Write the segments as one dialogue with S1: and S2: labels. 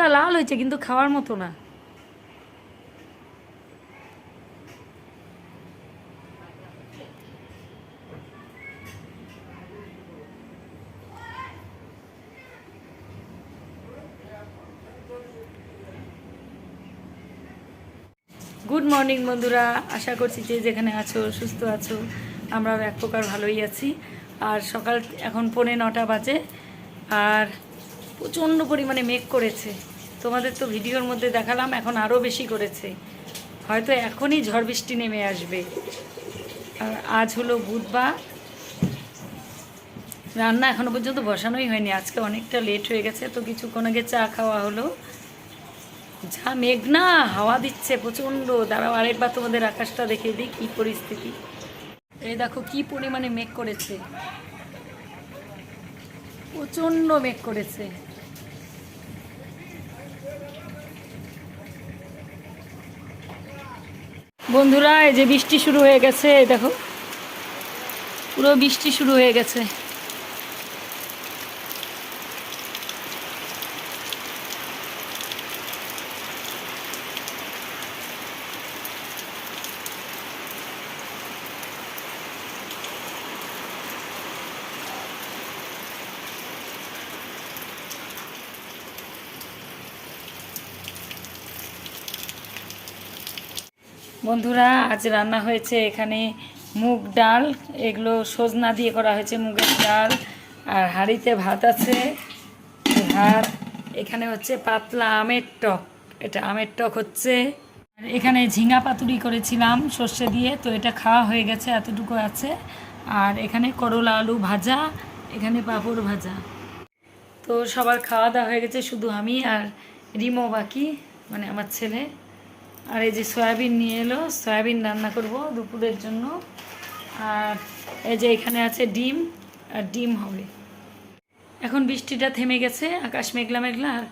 S1: লিচুগুলো লাল হয়েছে, কিন্তু খাওয়ার মতো না। গুড মর্নিং বন্ধুরা। আশা করছি যে যেখানে আছো, সুস্থ আছো, আমরাও এক প্রকার ভালোই আছি। আর সকাল এখন পৌনে নটা বাজে, আর প্রচণ্ড পরিমাণে মেঘ করেছে। তোমাদের তো ভিডিওর মধ্যে দেখালাম, এখন আরও বেশি করেছে। হয়তো এখনই ঝড় বৃষ্টি নেমে আসবে। আর আজ হলো বুধবার। রান্না এখনও পর্যন্ত বসানোই হয়নি, আজকে অনেকটা লেট হয়ে গেছে, তো কিছুক্ষণ আগে চা খাওয়া হলো। যা মেঘ না হাওয়া দিচ্ছে প্রচণ্ড। দাঁড়াও, আরেকবার তোমাদের আকাশটা দেখে দিই, কী পরিস্থিতি। এই দেখো, কি পরিমাণে মেঘ করেছে। প্রচণ্ড মেঘ করেছে। বন্ধুরা এই যে বৃষ্টি শুরু হয়ে গেছে দেখো। পুরো বৃষ্টি শুরু হয়ে গেছে। বন্ধুরা, আজ রান্না হয়েছে এখানে মুগ ডাল। এগুলো সজনা দিয়ে করা হয়েছে মুগের ডাল। আর হাঁড়িতে ভাত আছে। ভাত এখানে হচ্ছে পাতলা আমের টক। এটা আমের টক হচ্ছে। আর এখানে ঝিঙা পাতুরি করেছিলাম সর্ষে দিয়ে, তো এটা খাওয়া হয়ে গেছে, এতটুকু আছে। আর এখানে করলা আলু ভাজা, এখানে পাঁপড় ভাজা। তো সবার খাওয়া দাওয়া হয়ে গেছে, শুধু আমি আর রিমো বাকি মানে আমার ছেলে। আর এই যে সয়াবিন নিয়ে এলো, সয়াবিন রান্না করব দুপুরের জন্য। আর এই যে এখানে আছে ডিম, আর ডিম হবে। এখন বৃষ্টিটা থেমে গেছে, আকাশ মেঘলা মেঘলা, আর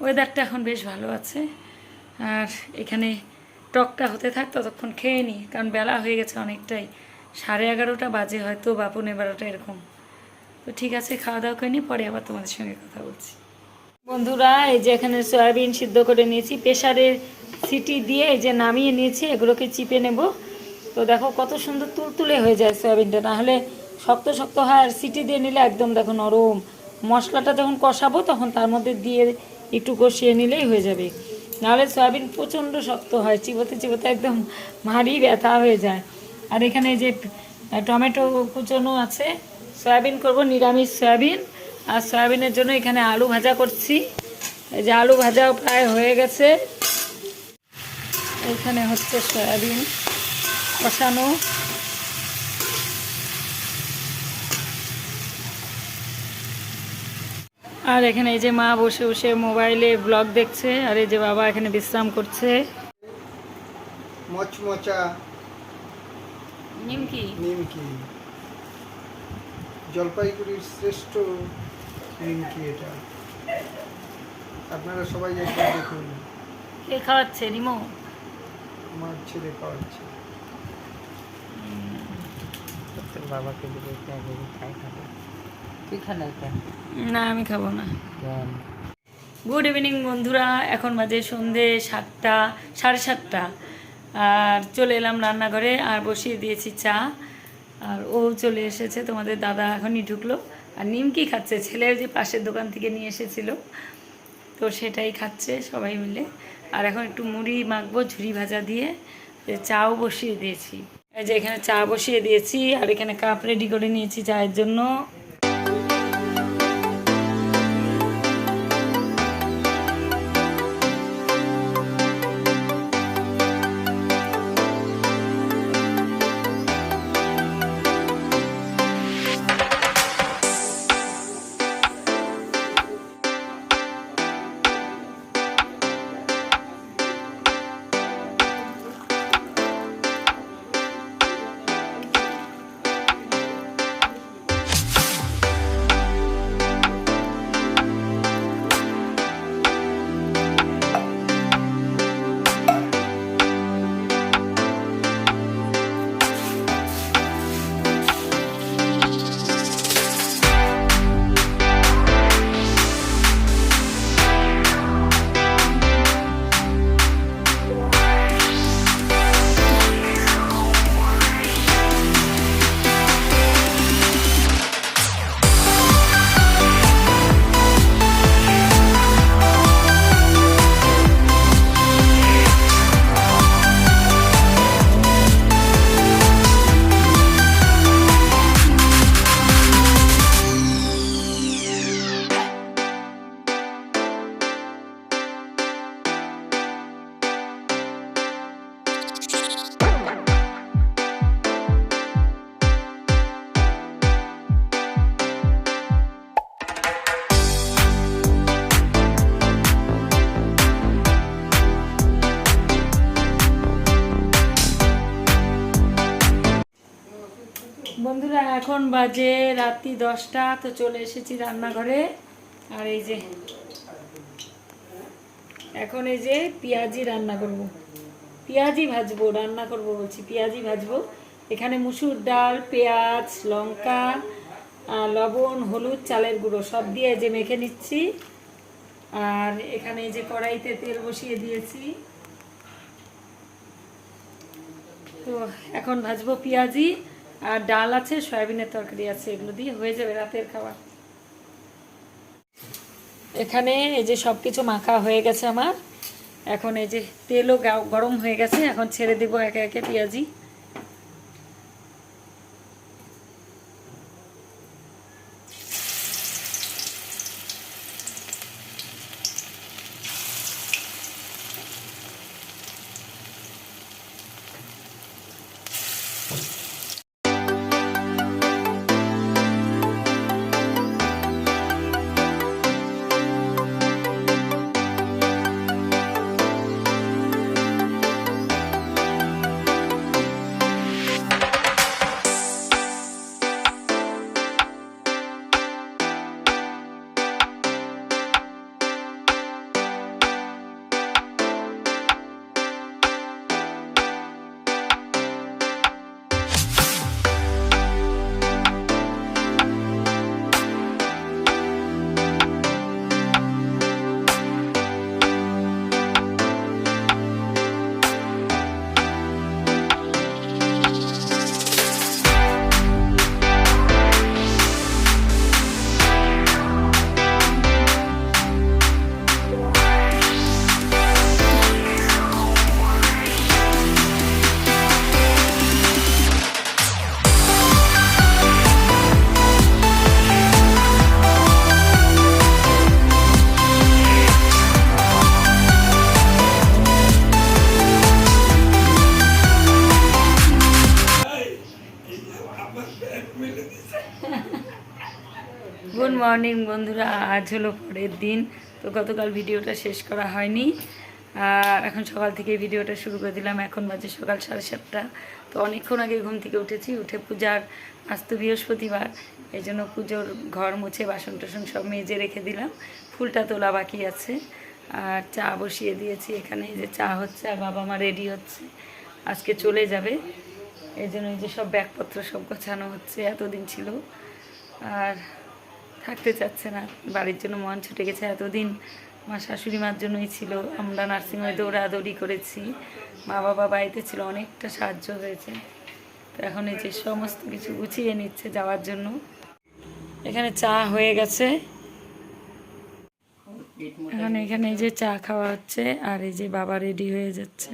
S1: ওয়েদারটা এখন বেশ ভালো আছে। আর এখানে টকটা হতে থাক, ততক্ষণ খেয়ে নিই কারণ বেলা হয়ে গেছে অনেকটাই। সাড়ে এগারোটা বাজে হয়তো বা বারোটা এরকম। তো ঠিক আছে খাওয়া দাওয়া করে নিই পরে আবার তোমাদের সঙ্গে কথা বলছি। বন্ধুরা, এই যে এখানে সয়াবিন সিদ্ধ করে নিয়েছি। প্রেশারের সিটি দিয়ে এই যে নামিয়ে নিয়েছি, এগুলোকে চিপে নেব। তো দেখো কত সুন্দর তুলতুলে হয়ে যায় সয়াবিনটা। নাহলে শক্ত শক্ত হয় আর সিটি দিয়ে নিলে একদম দেখো নরম। মশলাটা যখন কষাবো, তখন তার মধ্যে দিয়ে একটু কষিয়ে নিলেই হয়ে যাবে। নাহলে সয়াবিন প্রচণ্ড শক্ত হয়, চিবোতে চিবোতে একদম ভারী ব্যথা হয়ে যায়। আর এখানে যে টমেটো কুচনো আছে, সয়াবিন করব, নিরামিষ সয়াবিন। আর সয়াবিনের জন্য এখানে আলু ভাজা করছি। এই যে আলু ভাজাও প্রায় হয়ে গেছে। এখানে হচ্ছে সয়াবিন কষানো। আর এখানে এই যে মা বসে বসে মোবাইলে ব্লগ দেখছে আর এই যে বাবা এখানে বিশ্রাম করছে।
S2: মচমচা।
S1: নিমকি।
S2: নিমকি। জলপাইগুড়ির শ্রেষ্ঠ নিমকি এটা। আপনারা সবাই একবার দেখুন।
S1: কে খাওয়াচ্ছে রিমো?
S2: আমার ছেলে খাওয়াচ্ছে।
S3: তোর বাবাকে দিলে খাই খাবে। তুই খানা
S1: না আমি খাব না। গুড ইভিনিং বন্ধুরা। এখন বাজে সন্ধে সাতটা সাড়ে সাতটা। আর চলে এলাম রান্নাঘরে আর বসিয়ে দিয়েছি চা। আর ও চলে এসেছে তোমাদের দাদা এখনই ঢুকলো। আর নিমকি খাচ্ছে, ছেলে যে পাশের দোকান থেকে নিয়ে এসেছিল। তো সেটাই খাচ্ছে সবাই মিলে। আর এখন একটু মুড়ি মাখবো ঝুড়ি ভাজা দিয়ে। চাও বসিয়ে দিয়েছি। এই যে এখানে চা বসিয়ে দিয়েছি, আর এখানে কাপ রেডি করে নিয়েছি চায়ের জন্য। বাজে রাত্রি দশটা, তো চলে এসেছি রান্নাঘরে। আর এই যে, এখন এই যে পেঁয়াজি রান্না করব। পেঁয়াজি ভাজবো, রান্না করব বলছি, পেঁয়াজি ভাজবো। এখানে মুসুর ডাল, পেঁয়াজ, লঙ্কা লবণ, হলুদ, চালের গুঁড়ো সব দিয়ে যে মেখে নিচ্ছি। আর এখানে এই যে কড়াইতে তেল বসিয়ে দিয়েছি। তো এখন ভাজবো পেঁয়াজি। আর ডাল আছে, সয়াবিনের তরকারি আছে, এগুলো দিয়ে হয়ে যাবে রাতের খাবার। এখানে এই যে সব কিছু মাখা হয়ে গেছে আমার। এখন এই যে তেলও গরম হয়ে গেছে, এখন ছেড়ে দেবো একে একে পেঁয়াজি। মর্নিং বন্ধুরা, আজ হলো পরের দিন, তো গতকাল ভিডিওটা শেষ করা হয়নি। আর এখন সকাল থেকে ভিডিওটা শুরু করে দিলাম, এখন বাজে সকাল সাড়ে সাতটা। তো অনেকক্ষণ আগে ঘুম থেকে উঠেছি, উঠে পূজার, আজ তো বৃহস্পতিবার, এই জন্য পুজোর ঘর মুছে, বাসন টাসন সব মেজে রেখে দিলাম। ফুলটা তোলা বাকি আছে, আর চা বসিয়ে দিয়েছি এখানে, এই যে চা হচ্ছে আর বাবা মা রেডি হচ্ছে, আজকে চলে যাবে। এই জন্য এই যে সব ব্যাগপত্র সব গোছানো হচ্ছে, এতদিন ছিল। আর থাকতে চাচ্ছে না। বাড়ির জন্য মন ছুটে গেছে এতদিন। আমার শাশুড়ি মার জন্যই ছিল। আমরা নার্সিংহোমে দৌড়াদৌড়ি করেছি। মা বাবা বাড়িতে ছিল, অনেকটা সাহায্য হয়েছে। তো এখন এই যে সমস্ত কিছু গুছিয়ে নিচ্ছে যাওয়ার জন্য। এখানে চা হয়ে গেছে। এখন এখানে এই যে চা খাওয়া হচ্ছে আর এই যে বাবা রেডি হয়ে যাচ্ছে।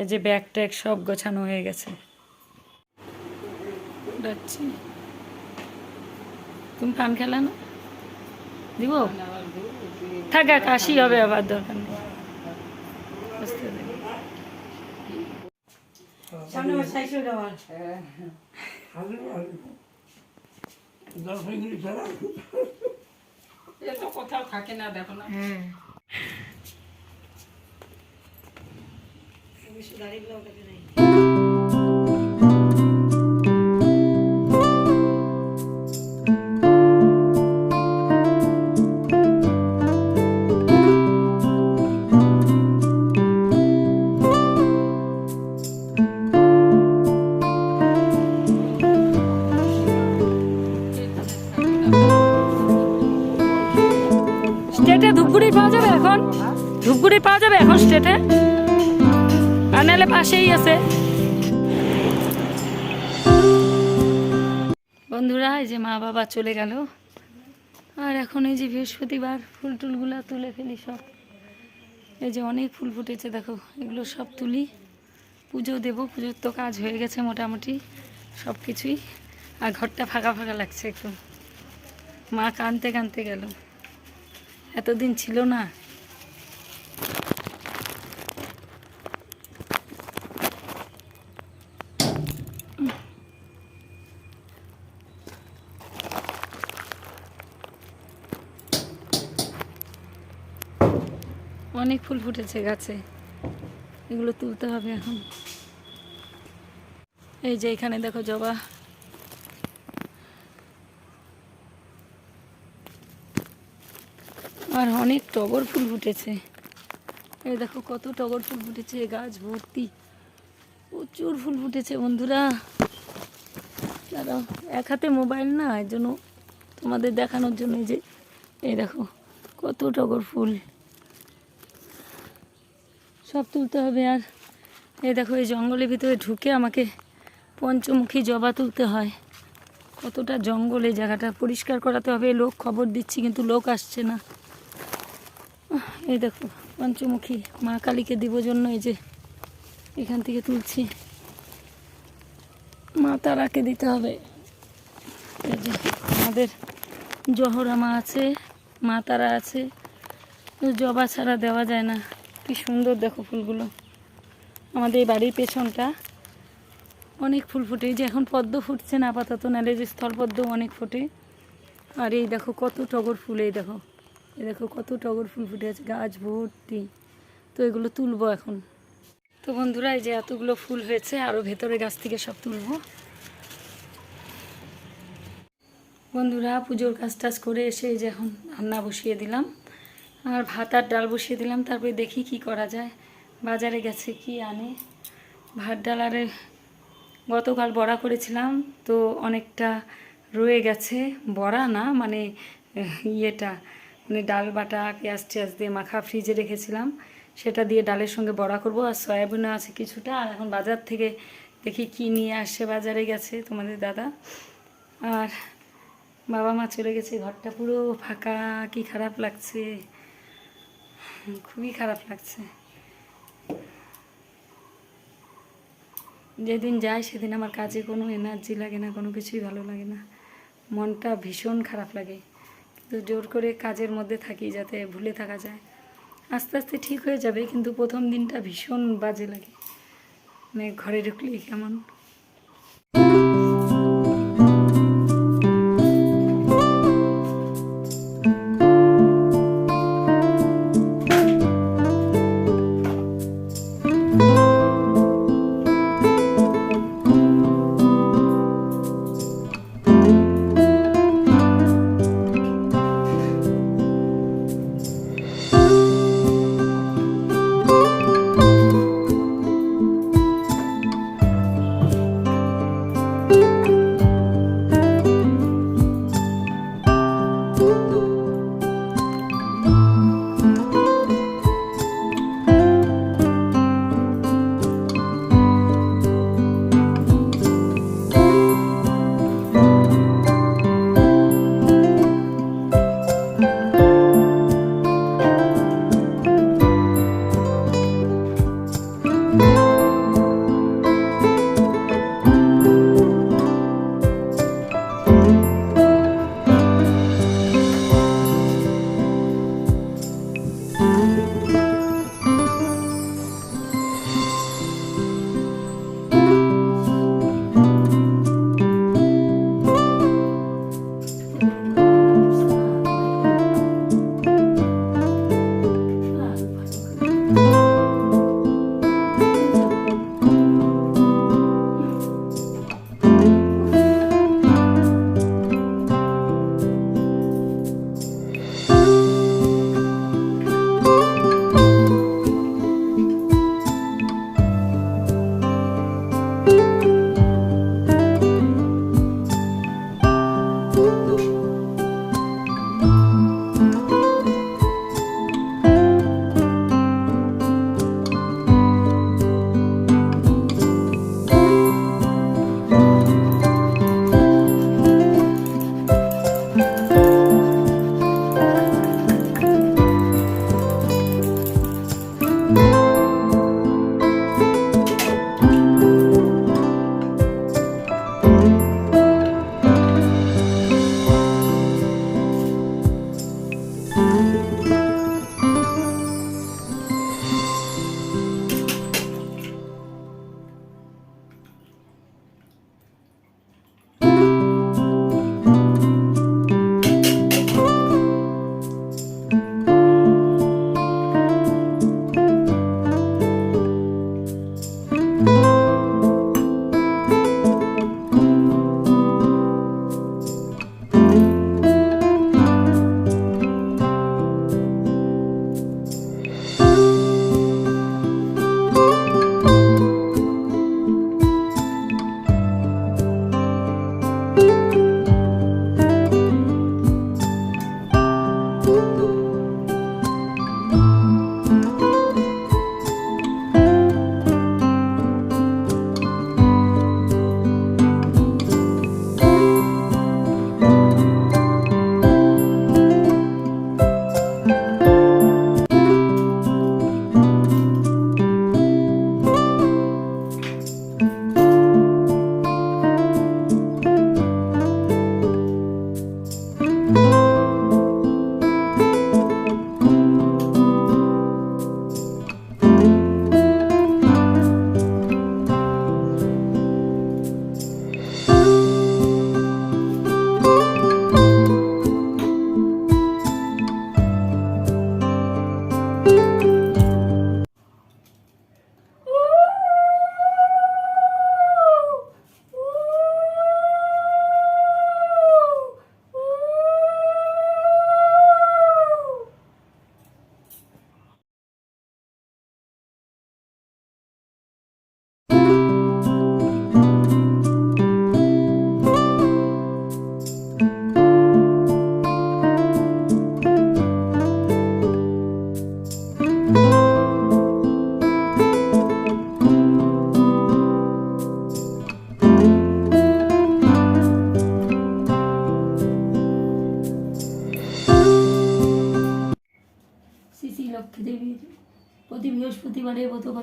S1: এই যে ব্যাগ ট্যাগ সব গোছানো হয়ে গেছে। যাচ্ছি। তুমি পান খেলা না? দিব? থাকা কাশি হবে আবার দরকার নেই।
S3: কোথাও থাকে না দেখো না।
S1: হ্যাঁ। নাহলে পাশেই আছে। বন্ধুরা, এই যে মা বাবা চলে গেল। আর এখন এই যে বৃহস্পতিবার ফুল টুলগুলো তুলে ফেলি সব। এই যে অনেক ফুল ফুটেছে, দেখো, এগুলো সব তুলি। পুজো দেবো, পুজোর তো কাজ হয়ে গেছে মোটামুটি সব কিছুই আর ঘরটা ফাঁকা ফাঁকা লাগছে একটু। মা কানতে কানতে গেল। এতদিন ছিল না ফুল ফুটেছে গাছে। এগুলো তুলতে হবে এখন। এই যে এখানে দেখো জবা। আর অনেক টগর ফুল ফুটেছে। এই দেখো কত টগর ফুল ফুটেছে গাছ ভর্তি। প্রচুর ফুল ফুটেছে বন্ধুরা। দাঁড়াও, এক হাতে মোবাইল না এর জন্য তোমাদের দেখানোর জন্য যে, এই দেখো কত টগর ফুল। সব তুলতে হবে আর এই দেখো, এই জঙ্গলের ভিতরে ঢুকে আমাকে পঞ্চমুখী জবা তুলতে হয়। কতটা জঙ্গল এই জায়গাটা। পরিষ্কার করাতে হবে, লোক খবর দিচ্ছি কিন্তু লোক আসছে না। এই দেখো, পঞ্চমুখী মা কালীকে দিব জন্য এই যে এখান থেকে তুলছি। মা তারাকে দিতে হবে। এই যে আমাদের জহরা মা আছে, মা তারা আছে। জবা ছাড়া দেওয়া যায় না। কি সুন্দর দেখো ফুলগুলো। আমাদের এই বাড়ির পেছনটা অনেক ফুল ফোটে। যে এখন পদ্ম ফুটছে না আপাতত, নাহলে যে স্থলপদ্ম অনেক ফোটে। আর এই দেখো কত টগর ফুল, এই দেখো। এই দেখো কত টগর ফুল ফুটে আছে, গাছ ভর্তি। তো এগুলো তুলবো এখন। তো বন্ধুরা, এই যে এতগুলো ফুল হয়েছে আরও ভেতরে গাছ থেকে সব তুলবো। বন্ধুরা, পুজোর কাজ টাজ করে এসে এই যে এখন রান্না বসিয়ে দিলাম। আর ভাত আর ডাল বসিয়ে দিলাম, তারপরে দেখি কি করা যায়। বাজারে গেছে কি আনে। ভাত ডাল আরে গতকাল বড়া করেছিলাম, তো অনেকটা রয়ে গেছে। বড়া না মানে ইয়েটা মানে ডাল বাটা, পেঁয়াজ টেয়াজ দিয়ে মাখা ফ্রিজে রেখেছিলাম। সেটা দিয়ে ডালের সঙ্গে বড়া করব, আর সয়াবিনও আছে কিছুটা। আর এখন বাজার থেকে দেখি কি নিয়ে আসছে বাজারে গেছে তোমাদের দাদা। আর বাবা মা চলে গেছে, ঘরটা পুরো ফাঁকা, কি খারাপ লাগছে। খুবই খারাপ লাগছে। যেদিন যাই সেদিন আমার কাজে কোনো এনার্জি লাগে না, কোনো কিছুই ভালো লাগে না। মনটা ভীষণ খারাপ লাগে। কিন্তু জোর করে কাজের মধ্যে থাকি যাতে ভুলে থাকা যায়। আস্তে আস্তে ঠিক হয়ে যাবে, কিন্তু প্রথম দিনটা ভীষণ বাজে লাগে। মানে ঘরে ঢুকলেই কেমন?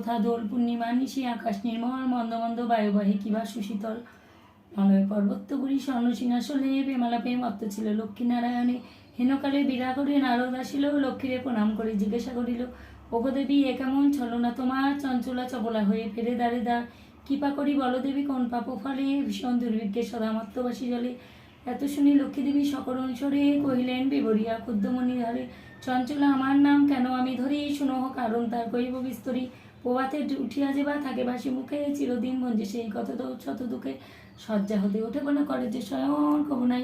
S1: কথা দোল পূর্ণিমা, নিশি আকাশ নির্মল মন্দ মন্দ বায়ুবাহী কিবা সুশীতল। মলয় পর্বতপুরী স্বর্ণ সিংহাসনে প্রেমালাপে মত্ত ছিল লক্ষ্মীনারায়ণে হেনকালে বিড়া করে নারদ আসিল, লক্ষ্মীরে প্রণাম করে জিজ্ঞাসা করিল, ওগো দেবী, এ কেমন? চলো না তোমার, চঞ্চলা চপলা হয়ে ফেরে দাঁড়ে দা। কৃপা করি বলো দেবী, কোন পাপ ফলে ভীষণ দুর্ভিক্ষে সদা মত্তবাসী জলে এত শুনি লক্ষ্মীদেবী সকরণ স্বরে কহিলেন, বিবরিয়া ক্ষুদ্রমণি ধরে, চঞ্চলা, আমার নাম কেন আমি ধরি? শুনো, কারণ তার কহিব বিস্তরি। প্রভাতে উঠিয়া যে বা থাকে, বাসি মুখে চিরদিন ভঞ্জে সেই কত শত দুঃখে শয্যা হতে ওঠে বলে করে যে স্বয়ং কবু নাই।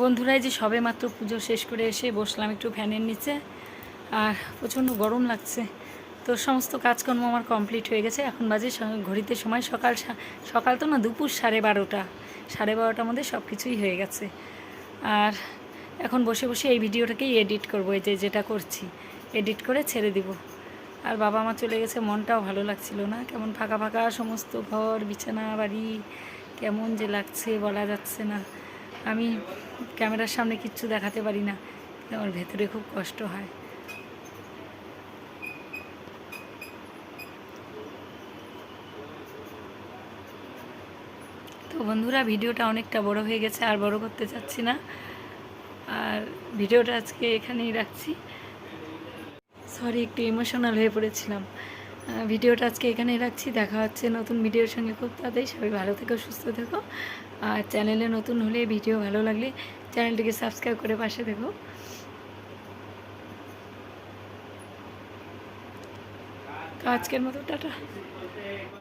S1: বন্ধুরা যে সবে মাত্র পুজো শেষ করে এসে বসলাম একটু ফ্যানের নিচে। আর প্রচণ্ড গরম লাগছে। তো সমস্ত কাজকর্ম আমার কমপ্লিট হয়ে গেছে। এখন বাজে ঘড়িতে সময় সকাল সকাল তো না, দুপুর সাড়ে বারোটা। সাড়ে বারোটার মধ্যে সব কিছুই হয়ে গেছে। আর এখন বসে বসে এই ভিডিওটাকেই এডিট করব, এই যে যেটা করছি। এডিট করে ছেড়ে দিব। আর বাবা মা চলে গেছে, মনটাও ভালো লাগছিল না। কেমন ফাঁকা ফাঁকা সমস্ত ঘর, বিছানা, বাড়ি, কেমন যে লাগছে বলা যাচ্ছে না। আমি ক্যামেরার সামনে কিচ্ছু দেখাতে পারি না। আমার ভেতরে খুব কষ্ট হয়। বন্ধুরা, ভিডিওটা অনেকটা বড় হয়ে গেছে, আর বড় করতে চাচ্ছি না। আর ভিডিওটা আজকে এখানেই রাখছি। সরি একটু ইমোশনাল হয়ে পড়েছিলাম। ভিডিওটা আজকে এখানেই রাখছি। দেখা হচ্ছে নতুন ভিডিওর সঙ্গে খুব তাড়াতাড়ি। সবাই ভালো থেকো, সুস্থ থেকো। আর চ্যানেলে নতুন হলে ভিডিও ভালো লাগলে চ্যানেলটিকে সাবস্ক্রাইব করে পাশে তো আজকের মতো, টাটা।